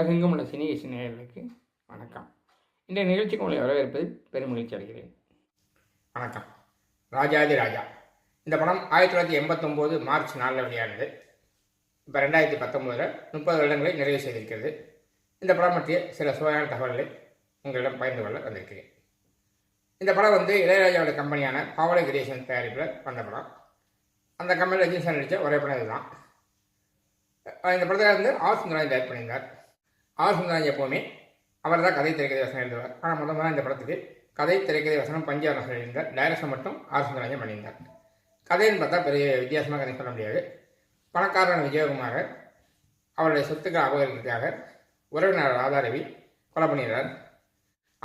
உலகெங்கும் உள்ள சினி நேயர்களுக்கு வணக்கம். இன்றைய நிகழ்ச்சிக்கு உங்களை வரவேற்பது பெருமகிழ்ச்சி அடைகிறேன். வணக்கம். ராஜாதி ராஜா. இந்த படம் ஆயிரத்தி தொள்ளாயிரத்தி எண்பத்தொம்போது மார்ச் நாலில் வெளியானது இப்போ ரெண்டாயிரத்தி பத்தொம்போதில் முப்பது வருடங்களை நிறைவு செய்திருக்கிறது. இந்த படம் பற்றிய சில சுவையான தகவல்களை உங்களிடம் பகிர்ந்து கொள்ள வந்திருக்கிறேன். இந்த படம் வந்து இளையராஜாவோட கம்பெனியான பாவலை கிரியேஷன் தயாரிப்பில் வந்த படம். அந்த கம்பெனியில் ரஜினி சார் நடித்த ஒரே படம் இதுதான். இந்த படத்தில் வந்து ஆர் சுந்தராஜ் டைரக்ட் பண்ணியிருந்தார். ஆர் சுந்தராஜ் எப்போவுமே அவர் தான் கதை திரைக்கதை வசனம் எழுதுவார். ஆனால் முதல் முதல்ல இந்த படத்துக்கு கதை திரைக்கதை வசனம் பஞ்சாபம் எழுதியிருந்தார். டைரக்ஷன் மட்டும் ஆர் சுந்தராஜன் பண்ணியிருந்தார். கதைன்னு பார்த்தா பெரிய வித்தியாசமாக கதை சொல்ல முடியாது. பணக்காரன் விஜயகுமார் அவருடைய சொத்துக்களை அபகரிக்கிறதுக்காக உறவினர் ராதாரவி கொலை பண்ணிடுறார்.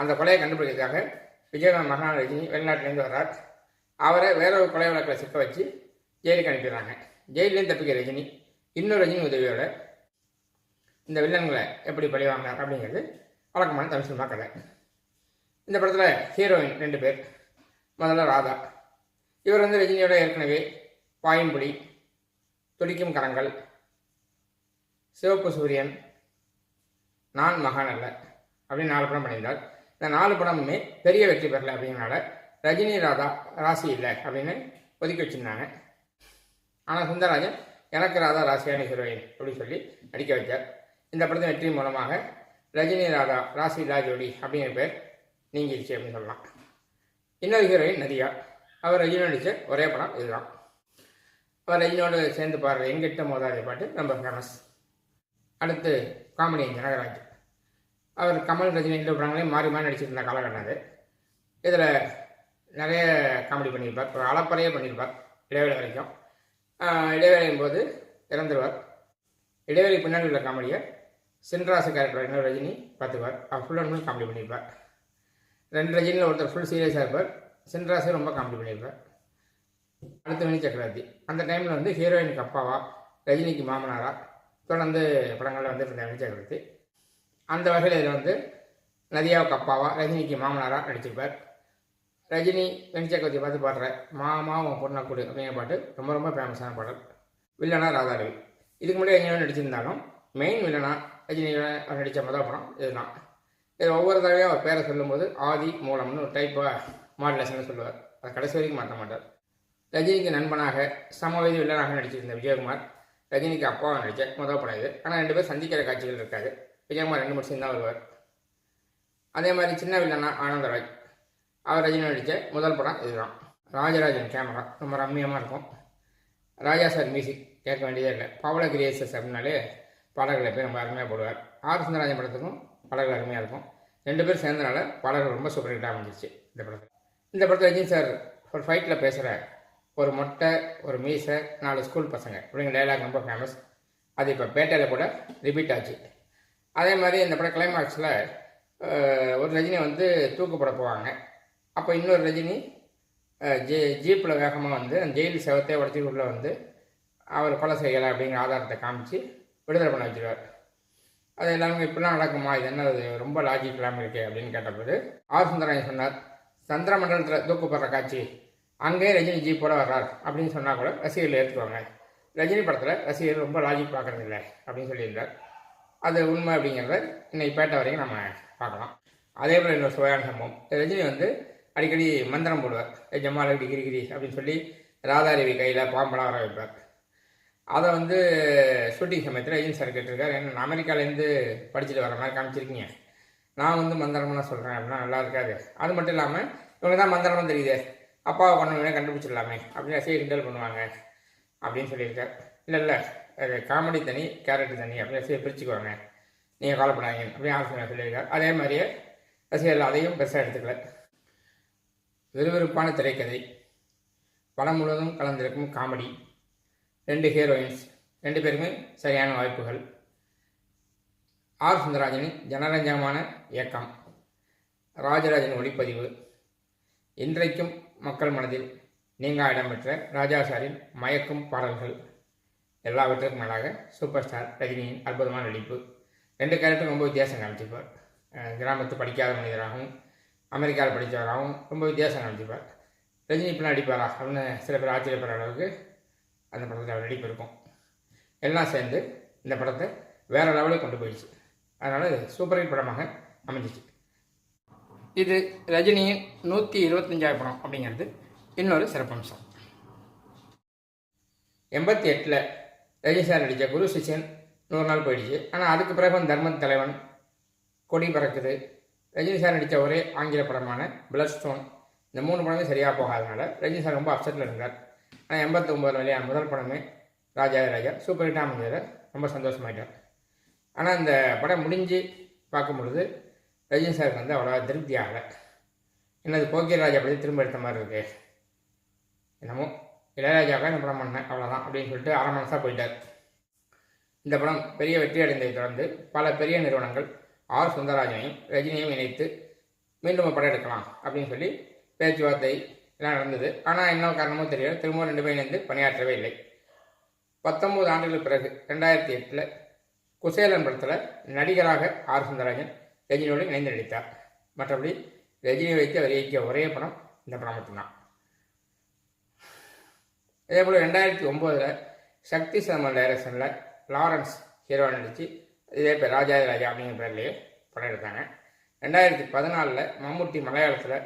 அந்த கொலையை கண்டுபிடிக்கிறதுக்காக விஜயகுமார் மகனான ரஜினி வெளிநாட்டிலேருந்து வர்றார். அவரை வேற ஒரு கொலை வழக்கில் சிக்க வச்சு ஜெயிலுக்கு அனுப்பிடுறாங்க. ஜெயிலேருந்து தப்பிக்கிற ரஜினி. இன்னொரு ரஜினி உதவியோட இந்த வில்லன்களை எப்படி பழிவாங்க அப்படிங்கிறது வழக்கமான தமிழ் சினிமா கதை. இந்த படத்தில் ஹீரோயின் ரெண்டு பேர். முதல்ல ராதா. இவர் வந்து ரஜினியோட ஏற்கனவே பாயும்புடி துடிக்கும் கரங்கள் சிவப்பு சூரியன் நான் மகான் அல்ல அப்படின்னு நாலு படம் பண்ணியிருந்தார். இந்த நாலு படமுமே பெரிய வெற்றி பெறல அப்படிங்கிறனால ரஜினி ராதா ராசி இல்லை அப்படின்னு ஒதுக்கி வச்சிருந்தாங்க. ஆனால் சுந்தரராஜன் எனக்கு ராதா ராசியான ஹீரோயின் அப்படின்னு சொல்லி நடிக்க வச்சார் இந்த படத்தின் வெற்றி மூலமாக ரஜினி ராதா ராசி ராஜோடி அப்படிங்கிற பேர் நீங்கிருச்சு அப்படின்னு சொல்லலாம். இன்னொரு ஹீரோயின் நதியா அவர் ரஜினி நடித்த ஒரே படம் இதுதான். அவர் ரஜினியோடு சேர்ந்து பாடுற எங்கிட்ட மோதாத பாட்டு ரொம்ப ஃபேமஸ் அடுத்து காமெடி ஜனகராஜ். அவர் கமல் ரஜினி இந்த படங்களையும் மாறி மாறி நடிச்சிருந்த காலகட்டம் அது. இதில் நிறைய காமெடி பண்ணியிருப்பார். ஒரு அளப்பறையே பண்ணியிருப்பார். இடைவேளை வரைக்கும். இடைவேளையும் இடைவேளையின் போது இறந்துருவார். இடைவெளி பின்னாடி உள்ள காமெடியை சின்ராசு கேரக்டர் இன்னொரு ரஜினி பார்த்துப்பார். அவர் ஃபுல் அண்ட் ஃபுல் காமெடி பண்ணியிருப்பார். ரெண்டு ரஜினியில் ஒருத்தர் ஃபுல் சீரியஸாக இருப்பார். சின்ராசு ரொம்ப காமெடி பண்ணியிருப்பார். அடுத்து வினி சக்கரவர்த்தி. அந்த டைமில் வந்து ஹீரோயினுக்கு அப்பாவா ரஜினிக்கு மாமனாரா தொடர்ந்து படங்களில் வந்துட்டு இருந்த வினி சக்கரவர்த்தி. அந்த வகையில் இதில் வந்து நதியாவுக்கு அப்பாவா ரஜினிக்கு மாமனாரா நடிச்சிருப்பார். ரஜினி வெணி சக்கரவர்த்தி பார்த்து பாடுற மாமா உன் பொண்ணை கொடு அப்படிங்கிற பாட்டு ரொம்ப ரொம்ப ஃபேமஸான பாடல். வில்லனா ராதாரவி. இதுக்கு முன்னாடி ரஜினியோட நடிச்சிருந்தாலும் மெயின் வில்லனா ரஜினி நடித்த முதல் படம். இதுதான். இது ஒவ்வொரு தடவையும் அவர் பேரை சொல்லும்போது ஆதி மூலம்னு ஒரு டைப்பாக மாடலேஷன் சொல்லுவார். அதை கடைசி வரைக்கும் மாற்ற மாட்டார். ரஜினிக்கு நண்பனாக சமவெளி வில்லனாக நடிச்சிருந்த விஜயகுமார் ரஜினிக்கு அப்பாவாக நடித்த முதல் படம் இது. ஆனால் ரெண்டு பேர் சந்திக்கிற காட்சிகள் இருக்காது. விஜயகுமார் ரெண்டு மட்டும் தான் வருவார். அதே மாதிரி சின்ன வில்லனா ஆனந்தராஜ். அவர் ரஜினி நடித்த முதல் படம் இதுதான். ராஜராஜன் கேமரா ரொம்ப ரம்மியமாக இருக்கும். ராஜா சார் மியூசிக் கேட்க வேண்டியதே இல்லை. பவள கிரியேசஸ் அப்படின்னாலே பாடல்களை போய் ரொம்ப அருமையாக போடுவார். ஆர் சுந்தரராஜன் படத்துக்கும் பாடல்கள் அருமையாக இருக்கும். ரெண்டு பேரும் சேர்ந்தனால பாடல்கள் ரொம்ப சூப்பர் ஹிட்டாக அமைஞ்சிச்சு இந்த படத்தில். இந்த படத்தில் ரஜினி சார் ஒரு ஃபைட்டில் பேசுகிற ஒரு மொட்டை ஒரு மீசை நாலு ஸ்கூல் பசங்க. அப்படிங்கிற டைலாக் ரொம்ப ஃபேமஸ் அது இப்போ பேட்டையில் கூட ரிப்பீட் ஆச்சு. அதே மாதிரி இந்த படம் கிளைமாக்ஸில் ஒரு ரஜினி வந்து தூக்குப்பட போவாங்க. அப்போ இன்னொரு ரஜினி ஜீ ஜீப்பில் வேகமாக வந்து அந்த ஜெயில் செவத்தை உடச்சி உள்ளே வந்து அவர் கொலை செய்யலை அப்படிங்கிற ஆதாரத்தை காமிச்சு விடுதலை பண்ண வச்சிருவார். அது எல்லாமே இப்படிலாம் நடக்குமா? இது என்ன அது ரொம்ப லாஜிக் இல்லாமல் இருக்கே அப்படின்னு கேட்டபோது ஆர் சுந்தரன் சொன்னார்? சந்திரமண்டலத்தில் தூக்கப்படுற காட்சி அங்கேயே ரஜினி ஜீப்போட வர்றார் அப்படின்னு சொன்னால் கூட ரசிகர்கள் ஏற்றுக்குவாங்க ரஜினி படத்தில் ரசிகர்கள் ரொம்ப லாஜிக் பார்க்கறது இல்லை அப்படின்னு சொல்லியிருந்தார். அது உண்மை அப்படிங்கிறத இன்னைக்கு பேட்டை வரைக்கும் நம்ம பார்க்கலாம். அதே போல் இன்னொரு சுவையான சம்பவம். ரஜினி வந்து அடிக்கடி மந்திரம் போடுவார் ஜம்மால் ஜமால் இப்படி கிரி கிரி அப்படின்னு சொல்லி ராதாரவி கையில் பாம்பெல்லாம் வர வைப்பார் அதை வந்து ஷூட்டிங் சமயத்தில் ஐயன் சார் கேட்டிருக்காரு என்ன அமெரிக்காலேருந்து படிச்சுட்டு வர மாதிரி காமிச்சிருக்கீங்க. நான் வந்து மந்திரம்லாம் சொல்கிறேன் அப்படின்னா நல்லா இருக்காது. அது மட்டும் இல்லாமல் இவங்க தான் மந்திரமும் தெரியுதே. அப்பாவை கொண்டவனே கண்டுபிடிச்சிடலாமே. அப்படின்னு ரசிகை கிண்டல் பண்ணுவாங்க. அப்படின்னு சொல்லியிருக்கார். இல்லை இல்லை காமெடி தனி கேரக்டர் தனி. அப்படின்னு ரசிகை பிரிச்சுக்குவாங்க. நீங்கள் கவலைப்படாதீங்க. அப்படின்னு ஆலோசனை சொல்லியிருக்கார். அதே மாதிரியே ரசிகர்கள் அதையும் பெருசாக எடுத்துக்கல. விறுவிறுப்பான திரைக்கதை. படம் முழுவதும் கலந்திருக்கும் காமெடி. ரெண்டு ஹீரோயின்ஸ். ரெண்டு பேருமே சரியான வாய்ப்புகள். ஆர். சுந்தரராஜனின் ஜனரஞ்சகமான இயக்கம். ராஜராஜன் ஒளிப்பதிவு. இன்றைக்கும் மக்கள் மனதில் நீங்கா இடம்பெற்ற ராஜா சாரின் மயக்கும் பாடல்கள். எல்லாவற்றுக்கும் மேலாக சூப்பர் ஸ்டார் ரஜினியின் அற்புதமான நடிப்பு. ரெண்டு கேரக்டரும் ரொம்ப வித்தியாசம் காமிச்சிருப்பார். கிராமத்து படிக்காத மனிதராகவும் அமெரிக்காவில் படித்தவராகவும் ரொம்ப வித்தியாசம் நடிச்சிருப்பார். ரஜினி இப்படிலாம் நடிப்பாரா? அப்படின்னு சில பேர் ஆச்சரியப்படுற அளவுக்கு அந்த படத்தில் அவர் நடிப்பு இருக்கும். எல்லாம் சேர்ந்து இந்த படத்தை வேறு லெவலுக்கு கொண்டு போயிடுச்சு. அதனால் இது சூப்பர் ஹிட் படமாக அமைஞ்சிச்சு. இது ரஜினியின் நூற்றி இருபத்தஞ்சாவது படம் அப்படிங்கிறது இன்னொரு சிறப்பம்சம். எண்பத்தி எட்டில் ரஜினி சார் நடித்த குரு சிஷியன் நூறு நாள் போயிடுச்சு. ஆனால் அதுக்கு பிறகு தர்மன் தலைவன் கொடி பறக்குது. ரஜினி சார் நடித்த ஒரே ஆங்கில படமான பிளட் ஸ்டோன் இந்த மூணு படமே சரியாக போகாதனால ரஜினி சார் ரொம்ப அப்செட்டில் இருந்தார். ஆனால் எண்பத்தி ஒம்பது வெளியான முதல் படமே ராஜா ராஜா சூப்பர் ஹிட்டாக அமைஞ்சதில் ரொம்ப சந்தோஷமாயிட்டார். ஆனால் இந்த படம் முடிஞ்சு பார்க்கும் பொழுது ரஜினி சாருக்கு வந்து அவ்வளோவா திருப்தி ஆகலை. என்னது போக்கிய ராஜா பற்றி திரும்ப எடுத்த மாதிரி இருக்கு. என்னமோ இளையராஜாவுக்காக இந்த படம் பண்ணேன் அவ்வளோதான் அப்படின்னு சொல்லிட்டு அரை மனசாக போயிட்டார். இந்த படம் பெரிய வெற்றி அடைந்ததை தொடர்ந்து பல பெரிய நிறுவனங்கள் ஆர் சுந்தரராஜனையும் ரஜினியையும் இணைத்து மீண்டும் படம் எடுக்கலாம் அப்படின்னு சொல்லி பேச்சுவார்த்தை எல்லாம் நடந்தது. ஆனால் என்ன காரணமோ தெரியல. திரும்ப ரெண்டு பேரும் இணைந்து பணியாற்றவே இல்லை. பத்தொம்பது ஆண்டுகளுக்கு பிறகு ரெண்டாயிரத்தி எட்டில் குசேலன் படத்தில் நடிகராக ஆர் சுந்தரராஜன் ரஜினியோடு இணைந்து நடித்தார். மற்றபடி ரஜினி வைத்து அவர் இயக்கிய ஒரே படம் இந்த படம் மட்டும்தான். அதே போல் ரெண்டாயிரத்தி ஒம்போதில் சக்தி சிதம்பரம் டைரக்ஷனில் லாரன்ஸ் ஹீரோ நடித்து இதே பேர் ராஜா ராஜா அப்படிங்கிற பேர்லேயே படம் எடுத்தாங்க. ரெண்டாயிரத்தி பதினாலில் மம்முட்டி மலையாளத்தில்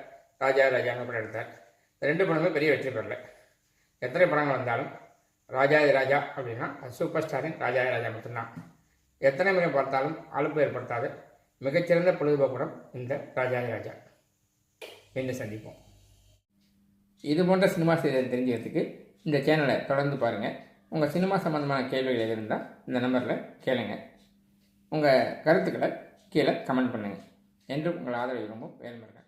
ராஜா ராஜான்னு படம் எடுத்தார். ரெண்டு படமே பெரிய வெற்றி பெறல. எத்தனை படங்கள் வந்தாலும் ராஜாதி ராஜா அப்படின்னா அது சூப்பர் ஸ்டாரின் ராஜாதி ராஜா மட்டும்தான். எத்தனை முறை பார்த்தாலும் அலுப்பு ஏற்படுத்தாது மிகச்சிறந்த பொழுதுபோக்கு படம் இந்த ராஜாதி ராஜா மீண்டும் சந்திப்போம். இது போன்ற சினிமா செய்திகள் தெரிஞ்சுக்கிறதுக்கு இந்த சேனலை தொடர்ந்து பாருங்கள் உங்கள் சினிமா சம்மந்தமான கேள்விகள் எது இருந்தால் இந்த நம்பரில் கேளுங்க. உங்கள் கருத்துக்களை கீழே கமெண்ட் பண்ணுங்கள் என்றும் உங்கள் ஆதரவு ரொம்ப வேல்முருகன்.